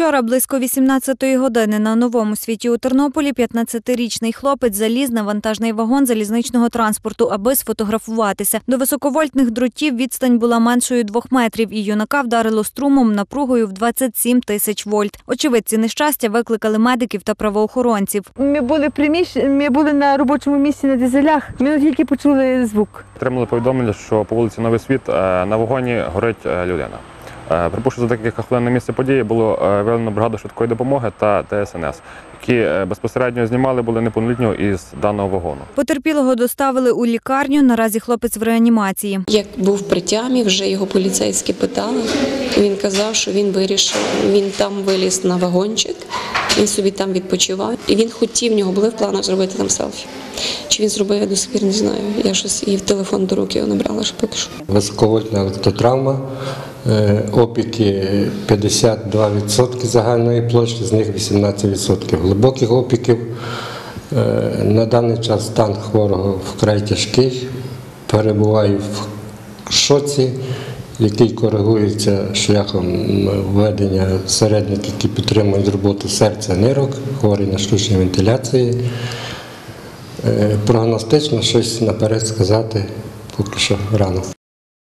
Вчора близько 18-ї години на новому світі у Тернополі 15-річний хлопець заліз на вантажний вагон залізничного транспорту, аби сфотографуватися. До високовольтних дротів відстань була меншою двох метрів, і юнака вдарило струмом напругою в 27 тисяч вольт. Очевидці нещастя викликали медиків та правоохоронців. Ми були приміщ... ми були на робочому місці на дизелях. Ми тільки почули звук. Отримали повідомлення, що по вулиці Новий Світ е, на вагоні горить е, людина. Е, Припущу, за декілька хвилин на місце події було е, виявлено бригаду швидкої допомоги та ТСНС, які е, безпосередньо знімали були неповнолітнього із даного вагону. Потерпілого доставили у лікарню. Наразі хлопець в реанімації. Як був при тямі, вже його поліцейські питали. Він казав, що він вирішив, він там виліз на вагончик, він собі там відпочивав. І він хотів, в нього були в планах зробити там селфі. Чи він зробив, я до сих пір не знаю. Я щось і в телефон до руки його набрала, що поки що. Високовольтна е, опіки 52% загальної площі, з них 18% глибоких опіків. Е, На даний час стан хворого вкрай тяжкий, перебуває в шоці, який коригується шляхом введення середників, які підтримують роботу серця нирок, хворий на штучні вентиляції. Е, Прогностично щось наперед сказати поки що рано.